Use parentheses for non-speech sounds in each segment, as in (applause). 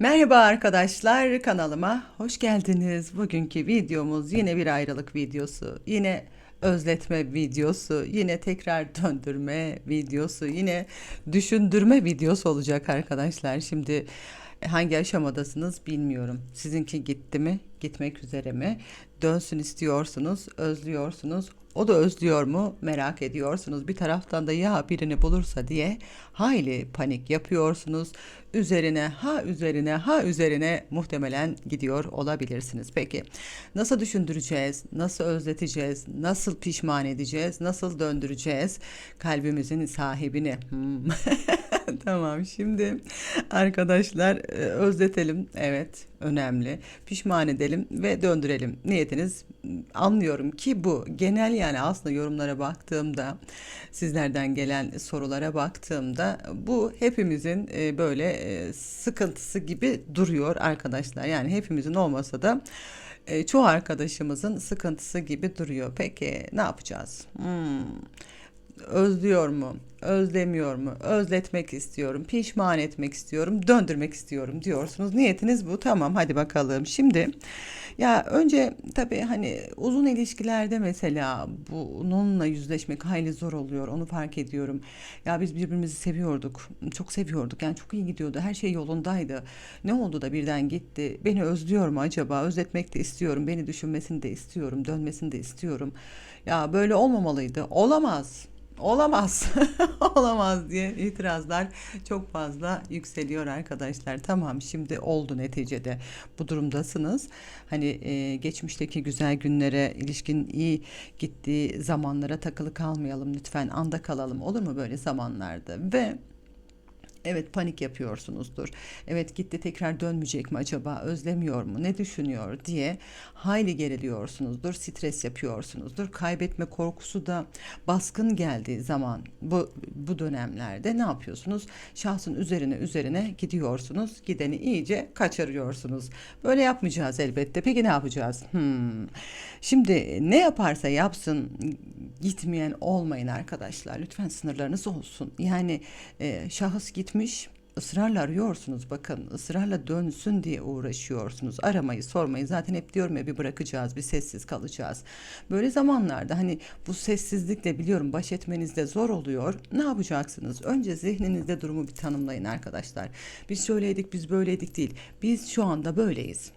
Merhaba arkadaşlar kanalıma hoş geldiniz. Bugünkü videomuz yine bir ayrılık videosu. Yine özletme videosu, yine tekrar (laughs) döndürme videosu, yine düşündürme videosu olacak arkadaşlar. Şimdi hangi aşamadasınız bilmiyorum. Sizinki gitti mi? Gitmek üzere mi? Dönsün istiyorsunuz, özlüyorsunuz. O da özlüyor mu merak ediyorsunuz. Bir taraftan da ya birini bulursa diye hayli panik yapıyorsunuz. Üzerine ha üzerine ha üzerine muhtemelen gidiyor olabilirsiniz. Peki nasıl düşündüreceğiz? Nasıl özleteceğiz? Nasıl pişman edeceğiz? Nasıl döndüreceğiz kalbimizin sahibini? Hmm. (laughs) (laughs) tamam şimdi arkadaşlar e, özletelim. Evet önemli. Pişman edelim ve döndürelim. Niyetiniz anlıyorum ki bu genel yani aslında yorumlara baktığımda sizlerden gelen sorulara baktığımda bu hepimizin e, böyle e, sıkıntısı gibi duruyor arkadaşlar. Yani hepimizin olmasa da çoğu arkadaşımızın sıkıntısı gibi duruyor. Peki ne yapacağız? Hmm özlüyor mu? Özlemiyor mu? Özletmek istiyorum, pişman etmek istiyorum, döndürmek istiyorum diyorsunuz. Niyetiniz bu. Tamam hadi bakalım. Şimdi ya önce tabii hani uzun ilişkilerde mesela bununla yüzleşmek hayli zor oluyor. Onu fark ediyorum. Ya biz birbirimizi seviyorduk. Çok seviyorduk. Yani çok iyi gidiyordu. Her şey yolundaydı. Ne oldu da birden gitti? Beni özlüyor mu acaba? Özletmek de istiyorum. Beni düşünmesini de istiyorum. Dönmesini de istiyorum. Ya böyle olmamalıydı. Olamaz olamaz. (laughs) Olamaz diye itirazlar çok fazla yükseliyor arkadaşlar. Tamam şimdi oldu neticede. Bu durumdasınız. Hani e, geçmişteki güzel günlere ilişkin iyi gittiği zamanlara takılı kalmayalım lütfen. Anda kalalım. Olur mu böyle zamanlarda? Ve Evet panik yapıyorsunuzdur. Evet gitti tekrar dönmeyecek mi acaba? Özlemiyor mu? Ne düşünüyor diye hayli geriliyorsunuzdur. Stres yapıyorsunuzdur. Kaybetme korkusu da baskın geldiği zaman bu bu dönemlerde ne yapıyorsunuz? Şahsın üzerine üzerine gidiyorsunuz. Gideni iyice kaçırıyorsunuz. Böyle yapmayacağız elbette. Peki ne yapacağız? Hmm. Şimdi ne yaparsa yapsın gitmeyen olmayın arkadaşlar. Lütfen sınırlarınız olsun. Yani e, şahıs gitmiş gitmiş ısrarla arıyorsunuz bakın ısrarla dönsün diye uğraşıyorsunuz. Aramayı sormayı zaten hep diyorum ya bir bırakacağız bir sessiz kalacağız. Böyle zamanlarda hani bu sessizlikle biliyorum baş etmenizde zor oluyor. Ne yapacaksınız? Önce zihninizde durumu bir tanımlayın arkadaşlar. Biz şöyleydik biz böyleydik değil. Biz şu anda böyleyiz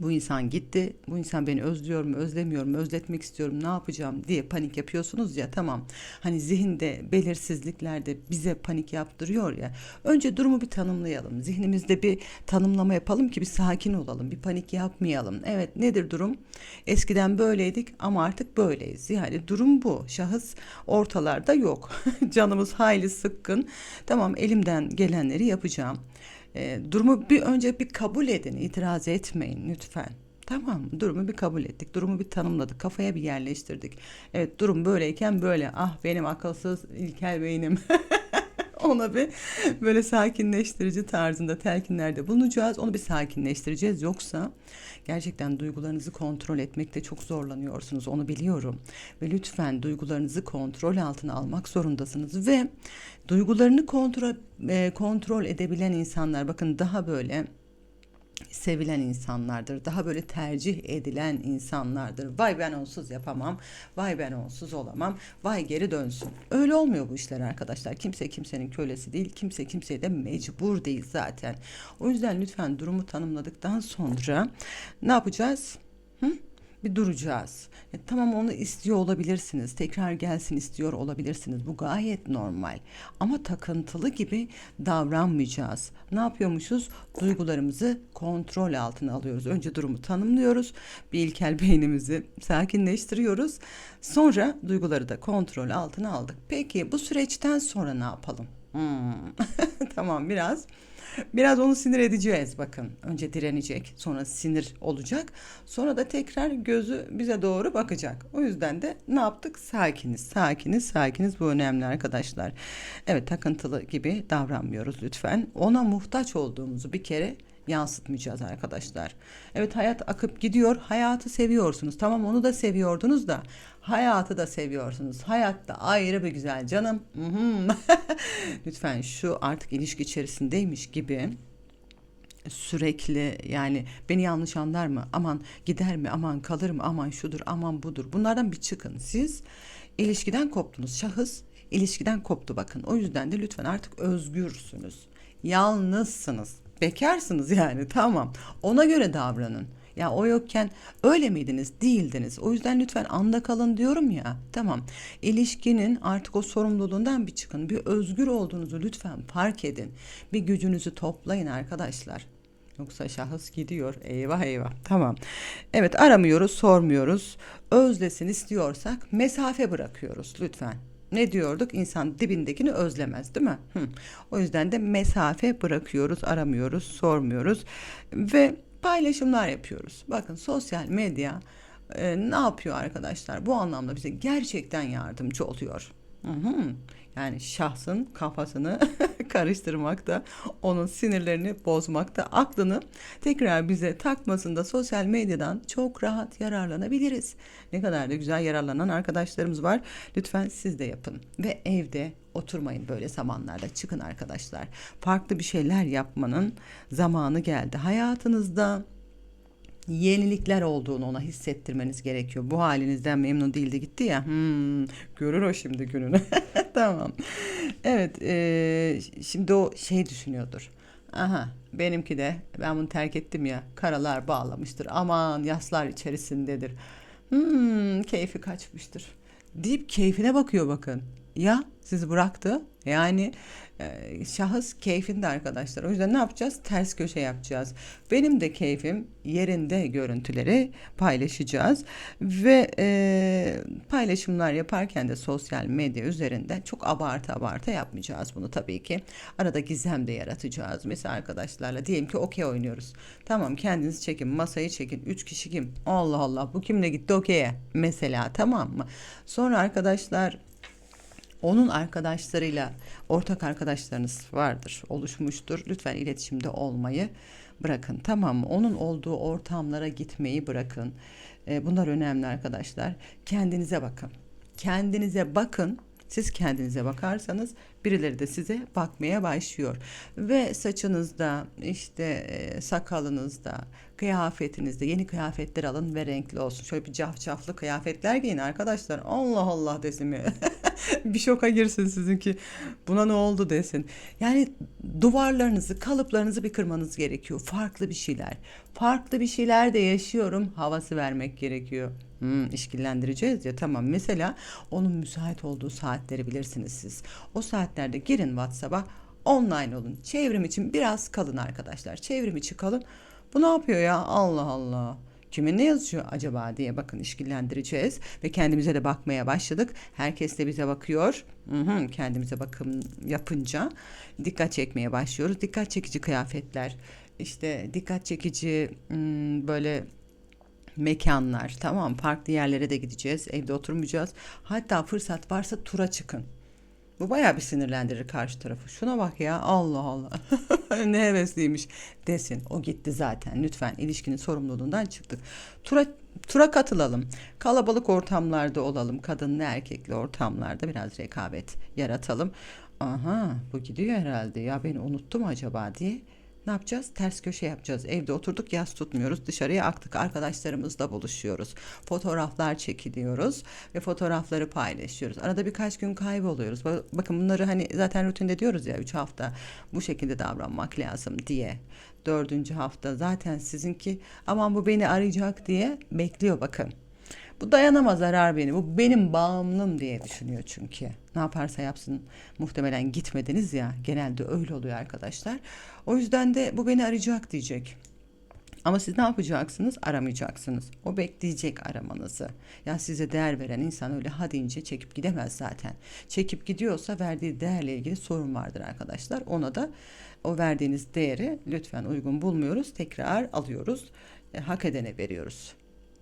bu insan gitti, bu insan beni özlüyor mu, özlemiyor mu, özletmek istiyorum, ne yapacağım diye panik yapıyorsunuz ya tamam. Hani zihinde belirsizliklerde bize panik yaptırıyor ya. Önce durumu bir tanımlayalım. Zihnimizde bir tanımlama yapalım ki bir sakin olalım, bir panik yapmayalım. Evet nedir durum? Eskiden böyleydik ama artık böyleyiz. Yani durum bu. Şahıs ortalarda yok. (laughs) Canımız hayli sıkkın. Tamam elimden gelenleri yapacağım. E, durumu bir önce bir kabul edin, itiraz etmeyin lütfen. Tamam durumu bir kabul ettik. Durumu bir tanımladık. Kafaya bir yerleştirdik. Evet durum böyleyken böyle. Ah benim akılsız ilkel beynim. (laughs) (laughs) Ona bir böyle sakinleştirici tarzında telkinlerde bulunacağız. Onu bir sakinleştireceğiz. Yoksa gerçekten duygularınızı kontrol etmekte çok zorlanıyorsunuz. Onu biliyorum. Ve lütfen duygularınızı kontrol altına almak zorundasınız ve duygularını kontrol e, kontrol edebilen insanlar bakın daha böyle sevilen insanlardır. Daha böyle tercih edilen insanlardır. Vay ben onsuz yapamam. Vay ben onsuz olamam. Vay geri dönsün. Öyle olmuyor bu işler arkadaşlar. Kimse kimsenin kölesi değil. Kimse kimseye de mecbur değil zaten. O yüzden lütfen durumu tanımladıktan sonra ne yapacağız? Hı? Bir duracağız. E, tamam onu istiyor olabilirsiniz. Tekrar gelsin istiyor olabilirsiniz. Bu gayet normal. Ama takıntılı gibi davranmayacağız. Ne yapıyormuşuz? Duygularımızı kontrol altına alıyoruz. Önce durumu tanımlıyoruz. Bir ilkel beynimizi sakinleştiriyoruz. Sonra duyguları da kontrol altına aldık. Peki bu süreçten sonra ne yapalım? Hmm. (laughs) tamam biraz (laughs) Biraz onu sinir edeceğiz bakın. Önce direnecek, sonra sinir olacak. Sonra da tekrar gözü bize doğru bakacak. O yüzden de ne yaptık? Sakiniz, sakiniz, sakiniz. Bu önemli arkadaşlar. Evet takıntılı gibi davranmıyoruz lütfen. Ona muhtaç olduğumuzu bir kere yansıtmayacağız arkadaşlar. Evet hayat akıp gidiyor. Hayatı seviyorsunuz. Tamam onu da seviyordunuz da hayatı da seviyorsunuz. Hayat da ayrı bir güzel canım. (laughs) Lütfen şu artık ilişki içerisindeymiş gibi sürekli yani beni yanlış anlar mı? Aman gider mi? Aman kalır mı? Aman şudur, aman budur. Bunlardan bir çıkın. Siz ilişkiden koptunuz. Şahıs ilişkiden koptu bakın. O yüzden de lütfen artık özgürsünüz. Yalnızsınız. Bekarsınız yani tamam. Ona göre davranın. Ya o yokken öyle miydiniz? Değildiniz. O yüzden lütfen anda kalın diyorum ya. Tamam. İlişkinin artık o sorumluluğundan bir çıkın. Bir özgür olduğunuzu lütfen fark edin. Bir gücünüzü toplayın arkadaşlar. Yoksa şahıs gidiyor. Eyvah eyvah. Tamam. Evet aramıyoruz, sormuyoruz. Özlesin istiyorsak mesafe bırakıyoruz lütfen. Ne diyorduk? İnsan dibindekini özlemez, değil mi? Hı. O yüzden de mesafe bırakıyoruz, aramıyoruz, sormuyoruz ve paylaşımlar yapıyoruz. Bakın sosyal medya e, ne yapıyor arkadaşlar? Bu anlamda bize gerçekten yardımcı oluyor. Hı hı. Yani şahsın kafasını (laughs) karıştırmakta, onun sinirlerini bozmakta, aklını tekrar bize takmasında sosyal medyadan çok rahat yararlanabiliriz. Ne kadar da güzel yararlanan arkadaşlarımız var. Lütfen siz de yapın ve evde oturmayın böyle zamanlarda. Çıkın arkadaşlar. Farklı bir şeyler yapmanın zamanı geldi. Hayatınızda yenilikler olduğunu ona hissettirmeniz gerekiyor. Bu halinizden memnun değildi gitti ya. Hmm, görür o şimdi gününü. (laughs) tamam. Evet. E, şimdi o şey düşünüyordur. Aha benimki de ben bunu terk ettim ya karalar bağlamıştır aman yaslar içerisindedir hmm, keyfi kaçmıştır deyip keyfine bakıyor bakın ya sizi bıraktı yani e, şahıs keyfinde arkadaşlar. O yüzden ne yapacağız? Ters köşe yapacağız. Benim de keyfim yerinde görüntüleri paylaşacağız ve e, paylaşımlar yaparken de sosyal medya üzerinde çok abartı abartı yapmayacağız bunu tabii ki. Arada gizem de yaratacağız. Mesela arkadaşlarla diyelim ki okey oynuyoruz. Tamam kendiniz çekin, masayı çekin. Üç kişi kim? Allah Allah bu kimle gitti okey'e? Mesela tamam mı? Sonra arkadaşlar onun arkadaşlarıyla ortak arkadaşlarınız vardır, oluşmuştur. Lütfen iletişimde olmayı bırakın. Tamam mı? Onun olduğu ortamlara gitmeyi bırakın. E, bunlar önemli arkadaşlar. Kendinize bakın. Kendinize bakın. Siz kendinize bakarsanız birileri de size bakmaya başlıyor. Ve saçınızda, işte e, sakalınızda, kıyafetinizde yeni kıyafetler alın ve renkli olsun. Şöyle bir cafcaflı kıyafetler giyin arkadaşlar. Allah Allah desin mi? (laughs) bir şoka girsin sizinki. Buna ne oldu desin. Yani duvarlarınızı, kalıplarınızı bir kırmanız gerekiyor. Farklı bir şeyler. Farklı bir şeyler de yaşıyorum. Havası vermek gerekiyor. Hmm, işkillendireceğiz ya tamam. Mesela onun müsait olduğu saatleri bilirsiniz siz. O saatlerde girin WhatsApp'a online olun. Çevrim için biraz kalın arkadaşlar. Çevrim içi kalın. Bu ne yapıyor ya? Allah Allah. Kimin ne yazıyor acaba diye bakın işkillendireceğiz ve kendimize de bakmaya başladık. Herkes de bize bakıyor. Hı hı, kendimize bakım yapınca dikkat çekmeye başlıyoruz. Dikkat çekici kıyafetler, işte dikkat çekici hmm, böyle mekanlar tamam farklı yerlere de gideceğiz evde oturmayacağız hatta fırsat varsa tura çıkın bu bayağı bir sinirlendirir karşı tarafı. Şuna bak ya Allah Allah. (laughs) ne hevesliymiş desin. O gitti zaten. Lütfen ilişkinin sorumluluğundan çıktık. Tura tura katılalım. Kalabalık ortamlarda olalım. Kadınlı erkekli ortamlarda biraz rekabet yaratalım. Aha bu gidiyor herhalde ya beni unuttum acaba diye ne yapacağız? Ters köşe yapacağız. Evde oturduk yas tutmuyoruz. Dışarıya aktık. Arkadaşlarımızla buluşuyoruz. Fotoğraflar çekiliyoruz ve fotoğrafları paylaşıyoruz. Arada birkaç gün kayboluyoruz. Bakın bunları hani zaten rutinde diyoruz ya 3 hafta bu şekilde davranmak lazım diye. Dördüncü hafta zaten sizinki aman bu beni arayacak diye bekliyor bakın. Bu dayanamaz arar beni. Bu benim bağımlım diye düşünüyor çünkü. Ne yaparsa yapsın muhtemelen gitmediniz ya. Genelde öyle oluyor arkadaşlar. O yüzden de bu beni arayacak diyecek. Ama siz ne yapacaksınız? Aramayacaksınız. O bekleyecek aramanızı. Ya size değer veren insan öyle ha deyince çekip gidemez zaten. Çekip gidiyorsa verdiği değerle ilgili sorun vardır arkadaşlar. Ona da o verdiğiniz değeri lütfen uygun bulmuyoruz. Tekrar alıyoruz. E, hak edene veriyoruz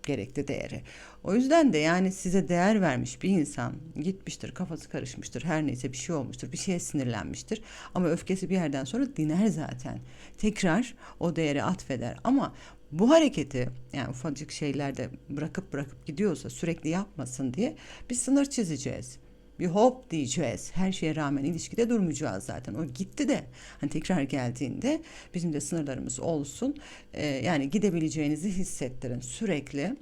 gerekli değeri. O yüzden de yani size değer vermiş bir insan gitmiştir, kafası karışmıştır, her neyse bir şey olmuştur, bir şeye sinirlenmiştir. Ama öfkesi bir yerden sonra diner zaten. Tekrar o değeri atfeder. Ama bu hareketi yani ufacık şeylerde bırakıp bırakıp gidiyorsa sürekli yapmasın diye bir sınır çizeceğiz. Bir hop diyeceğiz. Her şeye rağmen ilişkide durmayacağız zaten. O gitti de hani tekrar geldiğinde bizim de sınırlarımız olsun. Ee, yani gidebileceğinizi hissettirin sürekli.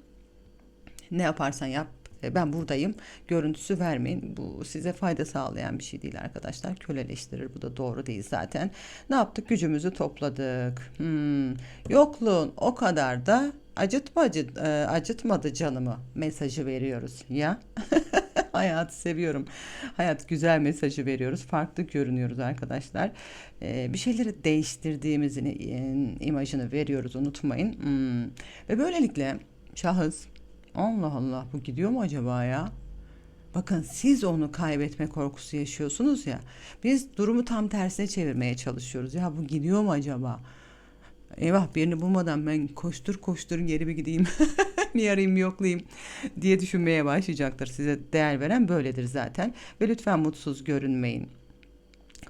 Ne yaparsan yap e, ben buradayım görüntüsü vermeyin. Bu size fayda sağlayan bir şey değil arkadaşlar. Köleleştirir. Bu da doğru değil zaten. Ne yaptık? Gücümüzü topladık. Hmm. Yokluğun o kadar da acıtmacı, e, acıtmadı canımı mesajı veriyoruz ya. (laughs) Hayatı seviyorum. Hayat güzel mesajı veriyoruz. Farklı görünüyoruz arkadaşlar. Ee, bir şeyleri değiştirdiğimizin e, imajını veriyoruz unutmayın. Hmm. Ve böylelikle şahıs Allah Allah bu gidiyor mu acaba ya? Bakın siz onu kaybetme korkusu yaşıyorsunuz ya. Biz durumu tam tersine çevirmeye çalışıyoruz. Ya bu gidiyor mu acaba? Eyvah birini bulmadan ben koştur koştur geri bir gideyim. (laughs) bir arayayım yoklayayım diye düşünmeye başlayacaktır. Size değer veren böyledir zaten. Ve lütfen mutsuz görünmeyin.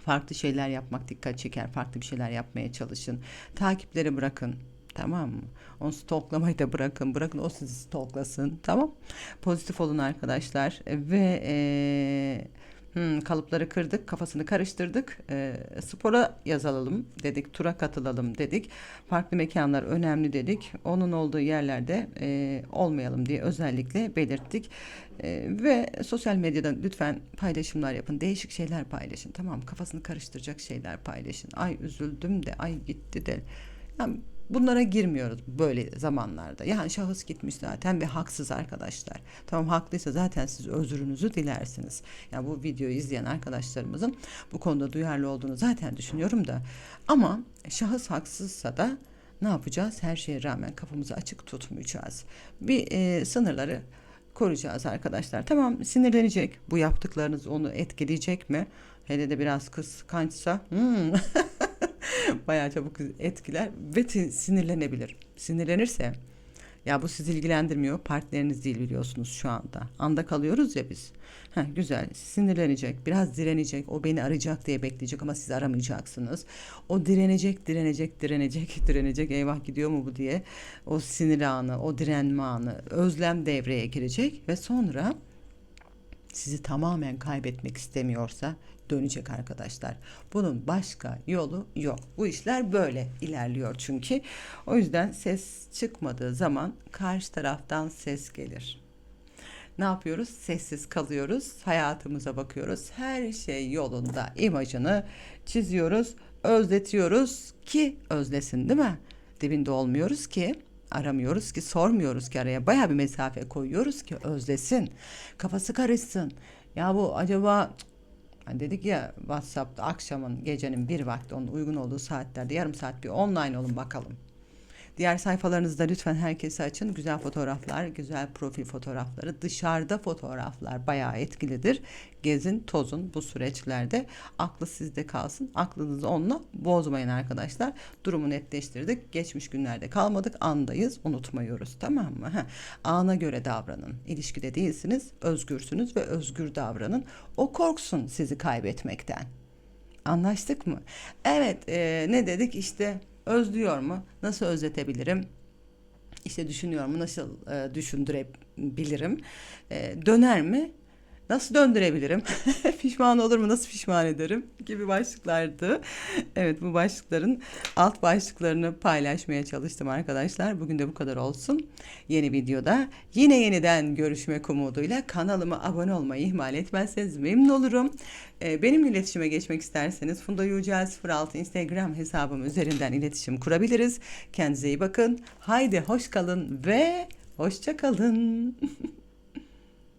Farklı şeyler yapmak dikkat çeker. Farklı bir şeyler yapmaya çalışın. Takipleri bırakın. Tamam mı? Onu stalklamayı da bırakın. Bırakın o sizi stalklasın. Tamam. Pozitif olun arkadaşlar. Ve eee Hmm, kalıpları kırdık, kafasını karıştırdık. E, spora yazılalım dedik, tura katılalım dedik. Farklı mekanlar önemli dedik. Onun olduğu yerlerde e, olmayalım diye özellikle belirttik. E, ve sosyal medyadan lütfen paylaşımlar yapın. Değişik şeyler paylaşın. Tamam kafasını karıştıracak şeyler paylaşın. Ay üzüldüm de, ay gitti de. Yani Bunlara girmiyoruz böyle zamanlarda. Yani şahıs gitmiş zaten ve haksız arkadaşlar. Tamam haklıysa zaten siz özrünüzü dilersiniz. Yani bu videoyu izleyen arkadaşlarımızın bu konuda duyarlı olduğunu zaten düşünüyorum da. Ama şahıs haksızsa da ne yapacağız? Her şeye rağmen kafamızı açık tutmayacağız. Bir e, sınırları koruyacağız arkadaşlar. Tamam sinirlenecek. Bu yaptıklarınız onu etkileyecek mi? Hele de biraz kıskançsa. Hmm. (laughs) (laughs) bayağı çabuk etkiler ve sinirlenebilir. Sinirlenirse ya bu sizi ilgilendirmiyor. Partneriniz değil biliyorsunuz şu anda. Anda kalıyoruz ya biz. Heh, güzel. Sinirlenecek. Biraz direnecek. O beni arayacak diye bekleyecek ama siz aramayacaksınız. O direnecek, direnecek, direnecek, (laughs) direnecek. Eyvah gidiyor mu bu diye. O sinir anı, o direnme anı, özlem devreye girecek ve sonra sizi tamamen kaybetmek istemiyorsa dönecek arkadaşlar. Bunun başka yolu yok. Bu işler böyle ilerliyor çünkü. O yüzden ses çıkmadığı zaman karşı taraftan ses gelir. Ne yapıyoruz? Sessiz kalıyoruz. Hayatımıza bakıyoruz. Her şey yolunda imajını çiziyoruz, özletiyoruz ki özlesin değil mi? Dibinde olmuyoruz ki aramıyoruz ki sormuyoruz ki araya. Baya bir mesafe koyuyoruz ki özlesin. Kafası karışsın. Ya bu acaba Hani dedik ya WhatsApp'ta akşamın gecenin bir vakti onun uygun olduğu saatlerde yarım saat bir online olun bakalım. Diğer sayfalarınızda lütfen herkese açın. Güzel fotoğraflar, güzel profil fotoğrafları, dışarıda fotoğraflar bayağı etkilidir. Gezin, tozun bu süreçlerde. Aklı sizde kalsın. Aklınızı onunla bozmayın arkadaşlar. Durumu netleştirdik. Geçmiş günlerde kalmadık. Andayız. Unutmuyoruz. Tamam mı? Heh. Ana göre davranın. İlişkide değilsiniz. Özgürsünüz ve özgür davranın. O korksun sizi kaybetmekten. Anlaştık mı? Evet, e, ne dedik? İşte Özlüyor mu? Nasıl özletebilirim? İşte düşünüyor mu? Nasıl e, düşündürebilirim? E, döner mi? Nasıl döndürebilirim? (laughs) pişman olur mu? Nasıl pişman ederim? Gibi başlıklardı. Evet bu başlıkların alt başlıklarını paylaşmaya çalıştım arkadaşlar. Bugün de bu kadar olsun. Yeni videoda yine yeniden görüşmek umuduyla kanalıma abone olmayı ihmal etmezseniz memnun olurum. Ee, benimle iletişime geçmek isterseniz Funda Yücel 06 Instagram hesabım üzerinden iletişim kurabiliriz. Kendinize iyi bakın. Haydi hoş kalın ve hoşça kalın. (laughs)